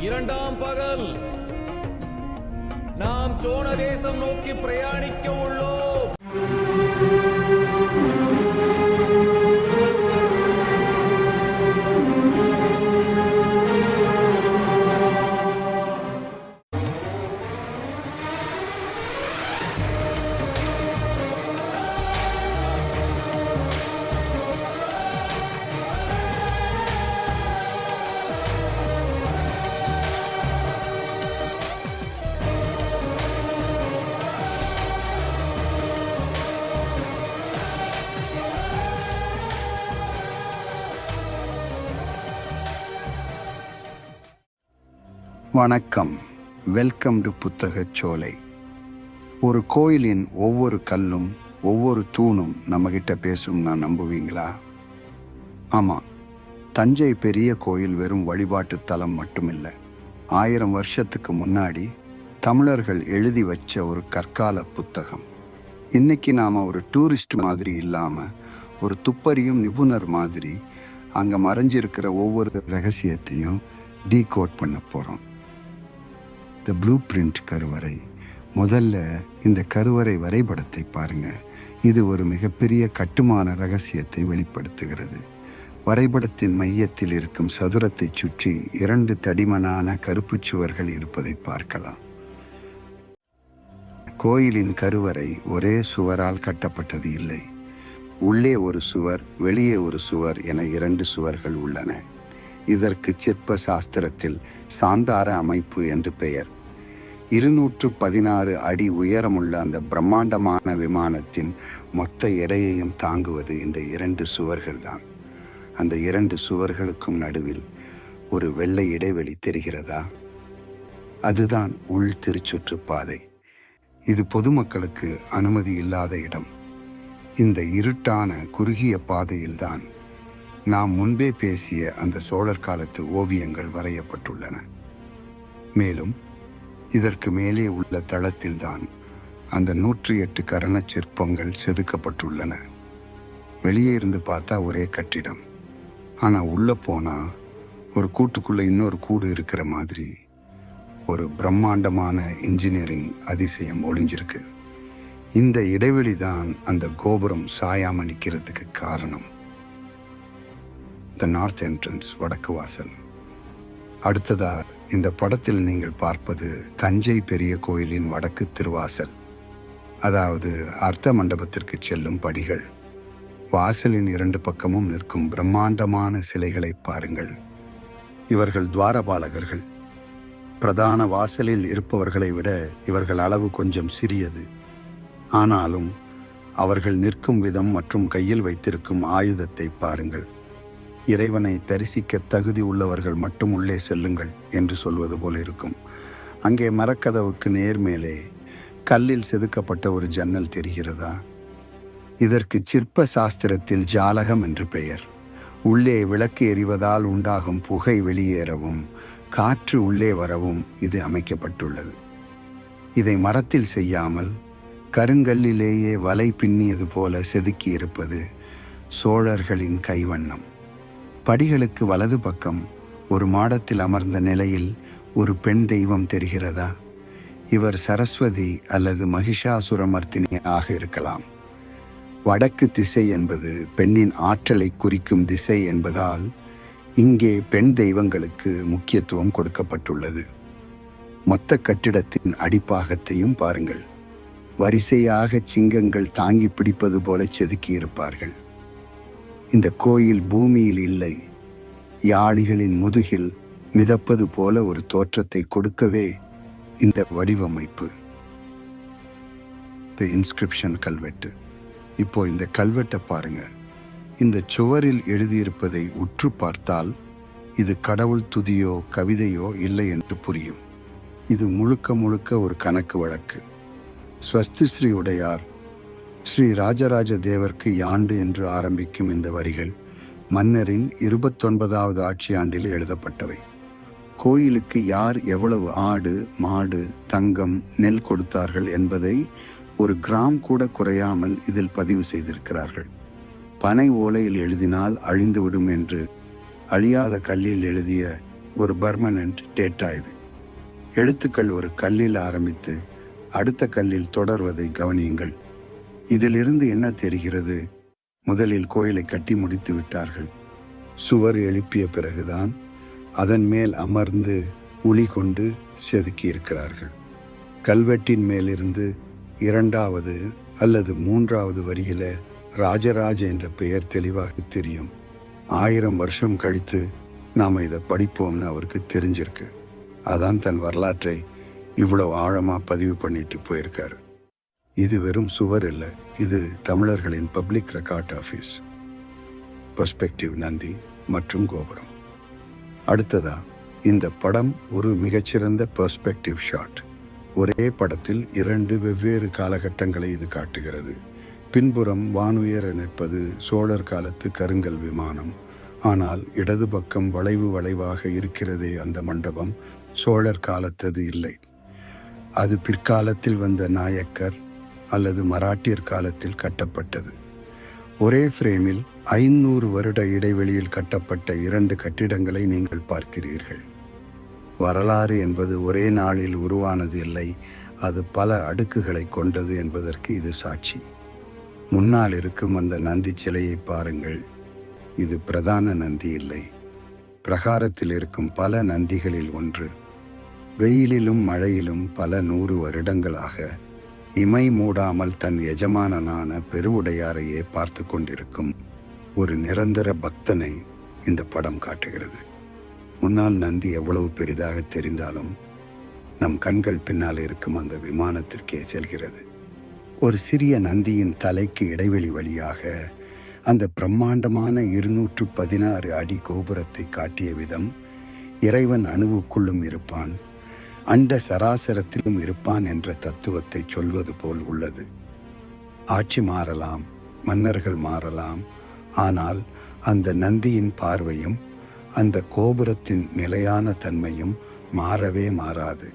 இரண்டாம் பகல். நாம் சோழ தேசம் நோக்கி பிரயாணிக்க உள்ளோம். வணக்கம். வெல்கம் டு புத்தகச் சோலை. ஒரு கோயிலின் ஒவ்வொரு கல்லும் ஒவ்வொரு தூணும் நம்மகிட்ட பேசும் நான் நம்புவீங்களா? ஆமாம் தஞ்சை பெரிய கோயில் வெறும் வழிபாட்டு தலம் மட்டுமில்லை. ஆயிரம் வருஷத்துக்கு முன்னாடி தமிழர்கள் எழுதி வச்ச ஒரு கற்கால புத்தகம். இன்னைக்கு நாம் ஒரு டூரிஸ்ட் மாதிரி இல்லாமல் ஒரு துப்பறியும் நிபுணர் மாதிரி அங்கே மறைஞ்சிருக்கிற ஒவ்வொரு ரகசியத்தையும் டீகோட் பண்ண போகிறோம் த ப்ளூ பிரிண்ட் கருவறை. முதல்ல இந்த கருவறை வரைபடத்தை பாருங்க. இது ஒரு மிகப்பெரிய கட்டுமான ரகசியத்தை வெளிப்படுத்துகிறது. வரைபடத்தின் மையத்தில் இருக்கும் சதுரத்தை சுற்றி இரண்டு தடிமனான கருப்புச் சுவர்கள் இருப்பதை பார்க்கலாம். கோயிலின் கருவறை ஒரே சுவரால் கட்டப்பட்டது இல்லை. உள்ளே ஒரு சுவர் வெளியே ஒரு சுவர் என இரண்டு சுவர்கள் உள்ளன. இதற்கு சிற்ப சாஸ்திரத்தில் சாந்தார அமைப்பு என்று பெயர். இருநூற்று பதினாறு அடி உயரமுள்ள அந்த பிரம்மாண்டமான விமானத்தின் மொத்த எடையையும் தாங்குவது இந்த இரண்டு சுவர்கள்தான். அந்த இரண்டு சுவர்களுக்கும் நடுவில் ஒரு வெள்ளை இடைவெளி தெரிகிறதா? அதுதான் உள் திருச்சுற்றுப்பாதை இது பொதுமக்களுக்கு அனுமதி இல்லாத இடம். இந்த இருட்டான குறுகிய பாதையில்தான் நாம் முன்பே பேசிய அந்த சோழர் காலத்து ஓவியங்கள் வரையப்பட்டுள்ளன. மேலும் இதற்கு மேலே உள்ள தளத்தில்தான் அந்த நூற்றி எட்டு கரணச் சிற்பங்கள் செதுக்கப்பட்டுள்ளன. வெளியே இருந்து பார்த்தா ஒரே கட்டிடம். ஆனால் உள்ளே போனால் ஒரு கூட்டுக்குள்ளே இன்னொரு கூடு இருக்கிற மாதிரி ஒரு பிரம்மாண்டமான இன்ஜினியரிங் அதிசயம் ஒளிஞ்சிருக்கு. இந்த இடைவெளி தான் அந்த கோபுரம் சாயாம நிற்கிறதுக்கு காரணம். த நார்த் என்ட்ரன்ஸ் வடக்கு வாசல். அடுத்ததா இந்த படத்தில் நீங்கள் பார்ப்பது தஞ்சை பெரிய கோயிலின் வடக்கு திருவாசல். அதாவது அர்த்த மண்டபத்திற்கு செல்லும் படிகள். வாசலின் இரண்டு பக்கமும் நிற்கும் பிரம்மாண்டமான சிலைகளை பாருங்கள். இவர்கள் துவாரபாலகர்கள். பிரதான வாசலில் இருப்பவர்களை விட இவர்கள் அளவு கொஞ்சம் சிறியது. ஆனாலும் அவர்கள் நிற்கும் விதம் மற்றும் கையில் வைத்திருக்கும் ஆயுதத்தை பாருங்கள். இறைவனை தரிசிக்க தகுதி உள்ளவர்கள் மட்டும் உள்ளே செல்லுங்கள் என்று சொல்வது போல இருக்கும். அங்கே மரக்கதவுக்கு நேர்மேலே கல்லில் செதுக்கப்பட்ட ஒரு ஜன்னல் தெரிகிறதா? இதற்கு சிற்ப சாஸ்திரத்தில் ஜாலகம் என்று பெயர். உள்ளே விளக்கு எறிவதால் உண்டாகும் புகை வெளியேறவும் காற்று உள்ளே வரவும் இது அமைக்கப்பட்டுள்ளது. இதை மரத்தில் செய்யாமல் கருங்கல்லிலேயே வலை பின்னியது போல செதுக்கியிருப்பது சோழர்களின் கைவண்ணம். படிகளுக்கு வலது பக்கம் ஒரு மாடத்தில் அமர்ந்த நிலையில் ஒரு பெண் தெய்வம் தெரிகிறதா? இவர் சரஸ்வதி அல்லது மகிஷாசுரமர்த்தினி ஆக இருக்கலாம். வடக்கு திசை என்பது பெண்ணின் ஆற்றலை குறிக்கும் திசை என்பதால் இங்கே பெண் தெய்வங்களுக்கு முக்கியத்துவம் கொடுக்கப்பட்டுள்ளது. மொத்த கட்டிடத்தின் அடிப்பாகத்தையும் பாருங்கள். வரிசையாக சிங்கங்கள் தாங்கி பிடிப்பது போல செதுக்கியிருப்பார்கள். இந்த கோயில் பூமியில் இல்லை. யாளிகளின் முதுகில் மிதப்பது போல ஒரு தோற்றத்தை கொடுக்கவே இந்த வடிவமைப்பு. த இன்ஸ்கிரிப்ஷன் கல்வெட்டு. இப்போ இந்த கல்வெட்டை பாருங்க. இந்த சுவரில் எழுதியிருப்பதை உற்று பார்த்தால் இது கடவுள் துதியோ கவிதையோ இல்லை என்று புரியும். இது முழுக்க முழுக்க ஒரு கணக்கு வழக்கு. ஸ்வஸ்தி ஸ்ரீ உடையார் ஸ்ரீ ராஜராஜ தேவர்க்கு யாண்டு என்று ஆரம்பிக்கும் இந்த வரிகள் மன்னரின் இருபத்தொன்பதாவது ஆட்சி ஆண்டில் எழுதப்பட்டவை. கோயிலுக்கு யார் எவ்வளவு ஆடு மாடு தங்கம் நெல் கொடுத்தார்கள் என்பதை ஒரு கிராம் கூட குறையாமல் இதில் பதிவு செய்திருக்கிறார்கள். பனை ஓலையில் எழுதினால் அழிந்துவிடும் என்று அழியாத கல்லில் எழுதிய ஒரு பர்மனன்ட் டேட்டா இது. எழுத்துக்கள் ஒரு கல்லில் ஆரம்பித்து அடுத்த கல்லில் தொடர்வதை கவனியுங்கள். இதிலிருந்து என்ன தெரிகிறது? முதலில் கோயிலை கட்டி முடித்து விட்டார்கள். சுவர் எழுப்பிய பிறகுதான் அதன் மேல் அமர்ந்து உளி கொண்டு செதுக்கி இருக்கிறார்கள் கல்வெட்டின் மேலிருந்து இரண்டாவது அல்லது மூன்றாவது வரியில ராஜராஜ என்ற பெயர் தெளிவாக தெரியும். ஆயிரம் வருஷம் கழித்து நாம் இதை படிப்போம்னு அவருக்கு தெரிஞ்சிருக்கு. அதான் தன் வரலாற்றை இவ்வளவு ஆழமாக பதிவு பண்ணிட்டு போயிருக்காரு. இது வெறும் சுவர் இல்லை இது தமிழர்களின் public record office perspective Nandi மற்றும் கோபுரம். அடுத்ததா இந்த படம் ஒரு மிகச்சிறந்த பெர்ஸ்பெக்டிவ் ஷாட் ஒரே படத்தில் இரண்டு வெவ்வேறு காலகட்டங்களை இது காட்டுகிறது. பின்புறம் வானுயர நிற்பது சோழர் காலத்து கருங்கல் விமானம். ஆனால் இடது பக்கம் வளைவு வளைவாக இருக்கிறதே அந்த மண்டபம் சோழர் காலத்தது இல்லை. அது பிற்காலத்தில் வந்த நாயக்கர் அல்லது மராட்டியர் காலத்தில் கட்டப்பட்டது. ஒரே ஃப்ரேமில் ஐநூறு வருட இடைவெளியில் கட்டப்பட்ட இரண்டு கட்டிடங்களை நீங்கள் பார்க்கிறீர்கள். வரலாறு என்பது ஒரே நாளில் உருவானது இல்லை அது பல அடுக்குகளை கொண்டது என்பதற்கு இது சாட்சி. முன்னால் இருக்கும் அந்த நந்தி சிலையை பாருங்கள். இது பிரதான நந்தி இல்லை. பிரகாரத்தில் இருக்கும் பல நந்திகளில் ஒன்று. வெயிலிலும் மழையிலும் பல நூறு வருடங்களாக இமை மூடாமல் தன் எஜமானனான பெருவுடையாரையே பார்த்து கொண்டிருக்கும் ஒரு நிரந்தர பக்தனை இந்த படம் காட்டுகிறது. முன்னால் நந்தி எவ்வளவு பெரிதாக தெரிந்தாலும் நம் கண்கள் பின்னால் இருக்கும் அந்த விமானத்திற்கே செல்கிறது. ஒரு சிறிய நந்தியின் தலைக்கு இடைவெளி வழியாக அந்த பிரம்மாண்டமான இருநூற்று பதினாறு அடி கோபுரத்தை காட்டிய விதம் இறைவன் அணுவுக்குள்ளும் இருப்பான். அண்ட சராசரத்திலும் இருப்பான் என்ற தத்துவத்தை சொல்வது போல் உள்ளது. ஆட்சி மாறலாம் மன்னர்கள் மாறலாம் ஆனால் அந்த நந்தியின் பார்வையும் அந்த கோபுரத்தின் நிலையான தன்மையும் மாறவே மாறாது.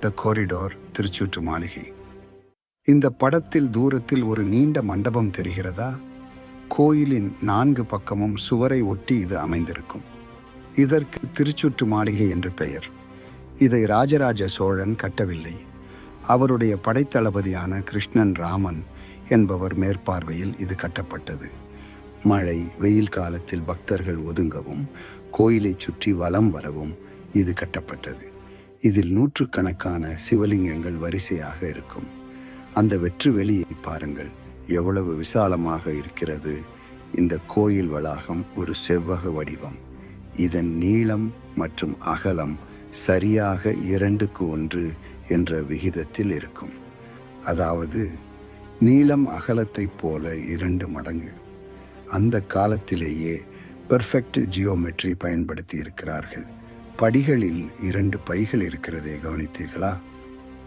த கோரிடோர் திருச்சூற்று மாளிகை. இந்த படத்தில் தூரத்தில் ஒரு நீண்ட மண்டபம் தெரிகிறதா? கோயிலின் நான்கு பக்கமும் சுவரை ஒட்டி இது அமைந்திருக்கும். இதற்கு திருச்சுற்று மாளிகை என்று பெயர். இதை ராஜராஜ சோழன் கட்டவில்லை. அவருடைய படைத்தளபதியான கிருஷ்ணன் ராமன் என்பவர் மேற்பார்வையில் இது கட்டப்பட்டது. மழை வெயில் காலத்தில் பக்தர்கள் ஒதுங்கவும் கோயிலை சுற்றி வலம் வரவும் இது கட்டப்பட்டது. இதில் நூற்றுக்கணக்கான சிவலிங்கங்கள் வரிசையாக இருக்கும். அந்த வெற்று வெளியை பாருங்கள் எவ்வளவு விசாலமாக இருக்கிறது. இந்த கோயில் வளாகம் ஒரு செவ்வக வடிவம். இதன் நீளம் மற்றும் அகலம் சரியாக இரண்டுக்கு ஒன்று என்ற விகிதத்தில் இருக்கும். அதாவது நீளம் அகலத்தைப் போல இரண்டு மடங்கு. அந்த காலத்திலேயே பெர்ஃபெக்ட் ஜியோமெட்ரி பயன்படுத்தி இருக்கிறார்கள் படிகளில் இரண்டு பைகள் இருக்கிறதே கவனித்தீர்களா?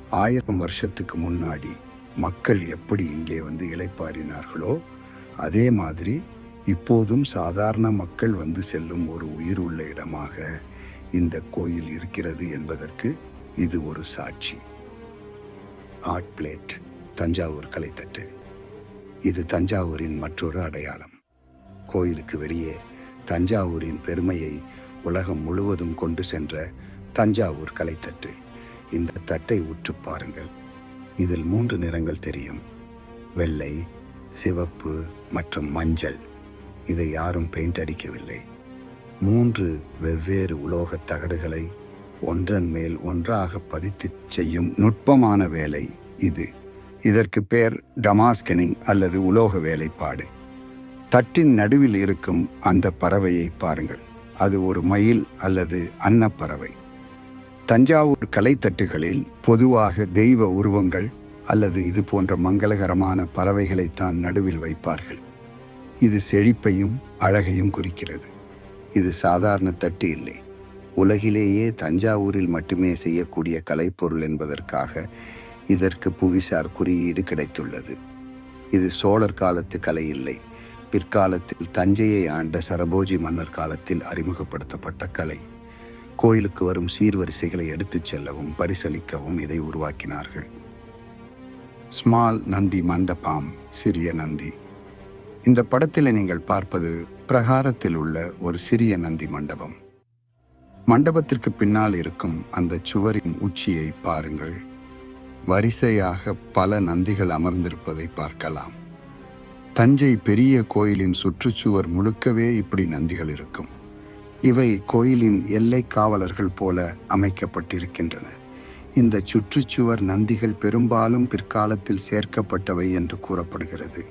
ஆயிரம் வருஷத்துக்கு முன்னாடி மக்கள் எப்படி இங்கே வந்து இளைப்பாறினார்களோ அதே மாதிரி இப்போதும் சாதாரண மக்கள் வந்து செல்லும் ஒரு உயிர் உள்ள இடமாக இந்த கோயில் இருக்கிறது என்பதற்கு இது ஒரு சாட்சி. ஆர்ட் பிளேட் தஞ்சாவூர் கலைத்தட்டு. இது தஞ்சாவூரின் மற்றொரு அடையாளம். கோயிலுக்கு வெளியே தஞ்சாவூரின் பெருமையை உலகம் முழுவதும் கொண்டு சென்ற தஞ்சாவூர் கலைத்தட்டு. இந்த தட்டை உற்று பாருங்கள். இதில் மூன்று நிறங்கள் தெரியும். வெள்ளை சிவப்பு மற்றும் மஞ்சள். இதை யாரும் பெயிண்ட் அடிக்கவில்லை. மூன்று வெவ்வேறு உலோகத் தகடுகளை ஒன்றன் மேல் ஒன்றாக பதித்து செய்யும் நுட்பமான வேலை இது. இதற்கு பேர் டமாஸ்கனிங் அல்லது உலோக வேலைப்பாடு. தட்டின் நடுவில் இருக்கும் அந்த பறவையை பாருங்கள். அது ஒரு மயில் அல்லது அன்னப்பறவை. தஞ்சாவூர் கலைத்தட்டுகளில் பொதுவாக தெய்வ உருவங்கள் அல்லது இது போன்ற மங்களகரமான பறவைகளைத்தான் நடுவில் வைப்பார்கள். இது செழிப்பையும் அழகையும் குறிக்கிறது. இது சாதாரண தட்டு இல்லை. உலகிலேயே தஞ்சாவூரில் மட்டுமே செய்யக்கூடிய கலைப்பொருள் என்பதற்காக இதற்கு புவிசார் குறியீடு கிடைத்துள்ளது. இது சோழர் காலத்து கலை இல்லை. பிற்காலத்தில் தஞ்சையை ஆண்ட சரபோஜி மன்னர் காலத்தில் அறிமுகப்படுத்தப்பட்ட கலை. கோயிலுக்கு வரும் சீர்வரிசைகளை எடுத்துச் செல்லவும் பரிசளிக்கவும் இதை உருவாக்கினார்கள். ஸ்மால் நந்தி மண்டபம் சிறிய நந்தி. இந்த படத்தில் நீங்கள் பார்ப்பது பிரகாரத்தில் உள்ள ஒரு சிறிய நந்தி மண்டபம். மண்டபத்திற்கு பின்னால் இருக்கும் அந்த சுவரின் உச்சியை பாருங்கள். வரிசையாக பல நந்திகள் அமர்ந்திருப்பதை பார்க்கலாம். தஞ்சை பெரிய கோயிலின் சுற்றுச்சுவர் முழுக்கவே இப்படி நந்திகள் இருக்கும். இவை கோயிலின் எல்லை காவலர்கள் போல அமைக்கப்பட்டிருக்கின்றன. இந்த சுற்றுச்சுவர் நந்திகள் பெரும்பாலும் பிற்காலத்தில் சேர்க்கப்பட்டவை என்று கூறப்படுகிறது.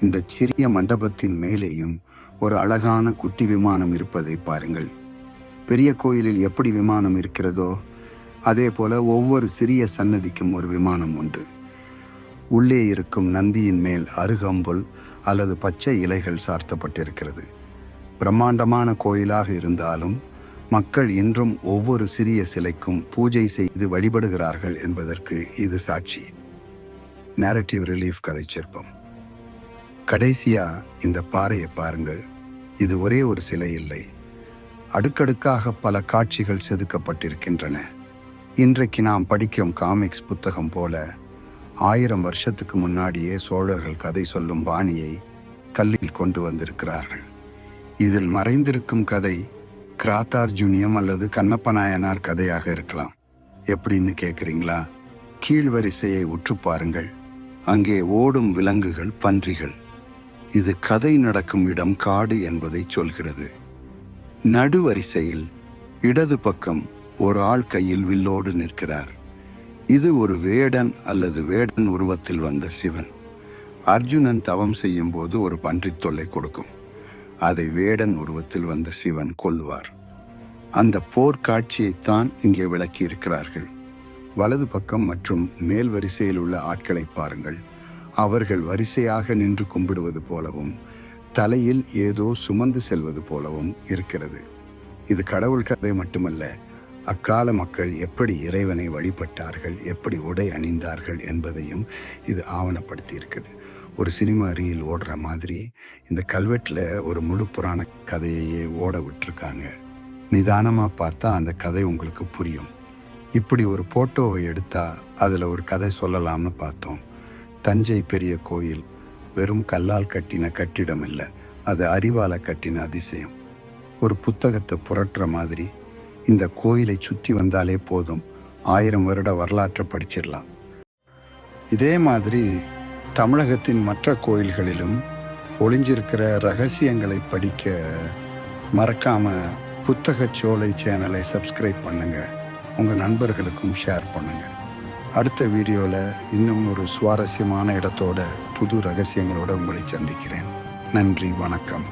இந்த சிறிய மண்டபத்தின் மேலேயும் ஒரு அழகான குட்டி விமானம் இருப்பதை பாருங்கள். பெரிய கோயிலில் எப்படி விமானம் இருக்கிறதோ அதே போல ஒவ்வொரு சிறிய சன்னதிக்கும் ஒரு விமானம் உண்டு. உள்ளே இருக்கும் நந்தியின் மேல் அருகம்புல் அல்லது பச்சை இலைகள் சார்த்தப்பட்டிருக்கிறது. பிரம்மாண்டமான கோயிலாக இருந்தாலும் மக்கள் இன்றும் ஒவ்வொரு சிறிய சிலைக்கும் பூஜை செய்து வழிபடுகிறார்கள் என்பதற்கு இது சாட்சி. நேரட்டிவ் ரிலீஃப் கதை சிற்பம் கடைசியா இந்த பாறையை பாருங்கள். இது ஒரே ஒரு சிலை இல்லை. அடுக்கடுக்காக பல காட்சிகள் செதுக்கப்பட்டிருக்கின்றன. இன்றைக்கு நாம் படிக்கும் காமிக்ஸ் புத்தகம் போல ஆயிரம் வருஷத்துக்கு முன்னாடியே சோழர்கள் கதை சொல்லும் பாணியை கல்லில் கொண்டு வந்திருக்கிறார்கள். இதில் மறைந்திருக்கும் கதை கிராத்தார்ஜுனியம் அல்லது கண்ணப்ப நாயனார் கதையாக இருக்கலாம். எப்படின்னு கேட்குறீங்களா கீழ் வரிசையை உற்று பாருங்கள். அங்கே ஓடும் விலங்குகள் பன்றிகள். இது கதை நடக்கும் இடம் காடு என்பதை சொல்கிறது. நடுவரிசையில் இடது பக்கம் ஒரு ஆள் கையில் வில்லோடு நிற்கிறார். இது ஒரு வேடன் அல்லது வேடன் உருவத்தில் வந்த சிவன். அர்ஜுனன் தவம் செய்யும் போது ஒரு பன்றித் தொல்லை கொடுக்கும். அதை வேடன் உருவத்தில் வந்த சிவன் கொல்வார். அந்த போர்க்காட்சியைத்தான் இங்கே விளக்கி இருக்கிறார்கள் வலது பக்கம் மற்றும் மேல் வரிசையில் உள்ள ஆட்களை பாருங்கள். அவர்கள் வரிசையாக நின்று கும்பிடுவது போலவும் தலையில் ஏதோ சுமந்து செல்வது போலவும் இருக்கிறது. இது கடவுள் கதை மட்டுமல்ல அக்கால மக்கள் எப்படி இறைவனை வழிபட்டார்கள் எப்படி உடை அணிந்தார்கள் என்பதையும் இது ஆவணப்படுத்தி இருக்குது ஒரு சினிமா ரீல் ஓடுற மாதிரி இந்த கல்வெட்டில் ஒரு முழு புராண கதையையே ஓட விட்டுருக்காங்க. நிதானமாக பார்த்தா அந்த கதை உங்களுக்கு புரியும். இப்படி ஒரு போட்டோவை எடுத்தா அதில் ஒரு கதை சொல்லலாம்னு பார்த்தோம். தஞ்சை பெரிய கோயில் வெறும் கல்லால் கட்டின கட்டிடம் இல்லை அது அறிவால கட்டின அதிசயம். ஒரு புத்தகத்தை புரட்டுற மாதிரி இந்த கோயிலை சுற்றி வந்தாலே போதும். ஆயிரம் வருட வரலாற்றை படிச்சிடலாம். இதே மாதிரி தமிழகத்தின் மற்ற கோயில்களிலும் ஒளிஞ்சிருக்கிற ரகசியங்களை படிக்க மறக்காம புத்தகச் சோலை சேனலை சப்ஸ்கிரைப் பண்ணுங்க. உங்கள் நண்பர்களுக்கும் ஷேர் பண்ணுங்கள் அடுத்த வீடியோவில் இன்னும் ஒரு சுவாரஸ்யமான இடத்தோட புது ரகசியங்களோடு உங்களை சந்திக்கிறேன். நன்றி வணக்கம்.